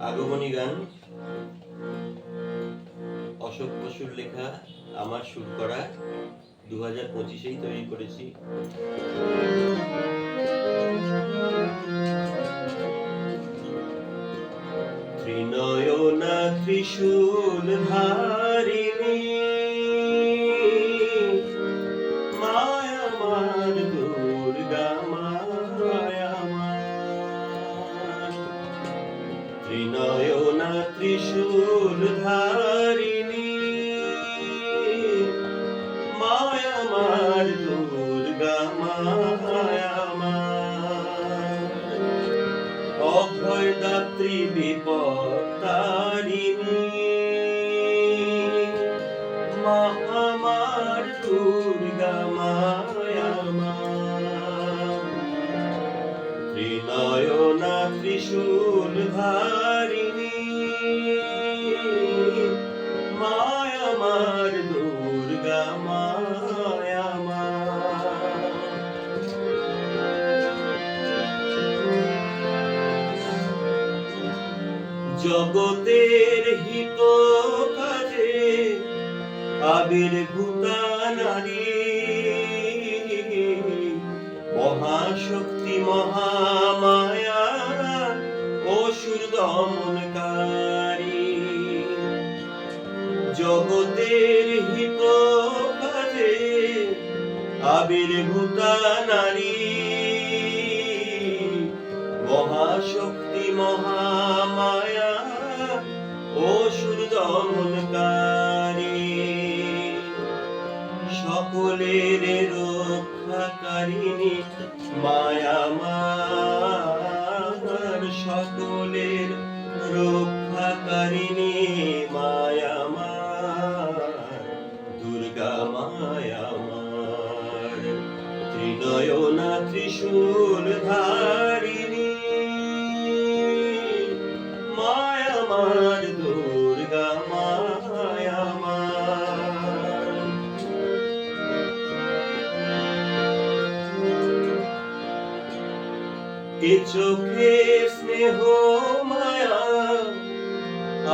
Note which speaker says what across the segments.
Speaker 1: আগমনী গান, অশোক বসুর লেখা, আমার সুর করা দু হাজার পঁচিশেই তৈরি করেছি। ত্রিনয়না ত্রিশূল ধারিণী ত্রিনয়না ত্রিশূল ধারিণী মায়ামার দুর্গা মায়ামার অভয় দাত্রী বিপত্তারিণী মহামার দুর্গা মায়ামার ত্রিনয়না ত্রিশূল ধারিণী জগতের হিত কাজে আবির্ভূতা নারী মহাশক্তি মহামায়া অসুর দমনকারী জগতের হিত আবির্ভূতা নারী মহাশক্তি, মহামায়া অসুর দমনকারী সকলের রক্ষাকারিণী মায়া সকলের রক্ষাকারিণী মায়া মার দুর্গা মায়া ত্রিনয়না ত্রিশূল ধারিণী। মায়া মার দুর্গা মায়া মার এ চোখে স্নেহ মায়া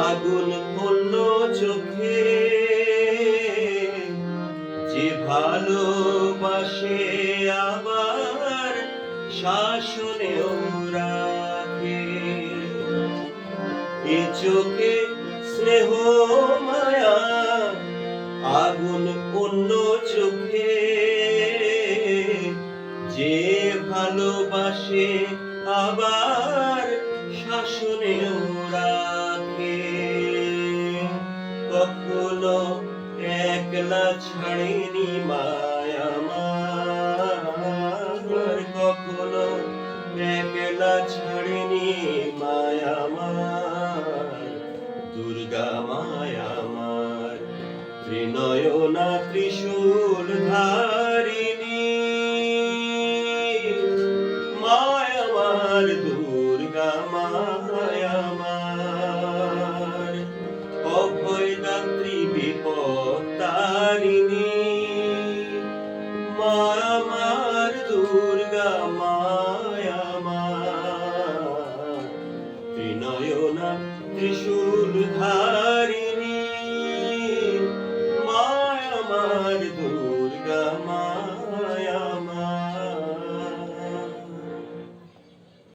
Speaker 1: আগুন যে ভালোবাসে আবার শাসনেও রাখে। এ চোখে স্নেহ মায়া, আগুন পূর্ণ চোখে। যে ভালোবাসে আবার শাসনেও একলা ছাড়েনি মায়া আমার কখনো একলা ছাড়েনি মায়া আমার দুর্গা মায়া আমার ত্রিনয়না ত্রিশূল ধারিণী মায়ামার দুর্গা মায়ামার পারিনি। মা আমার দুর্গা মায়া মা ত্রিনয়না ত্রিশূল ধারিণী মা আমার দুর্গা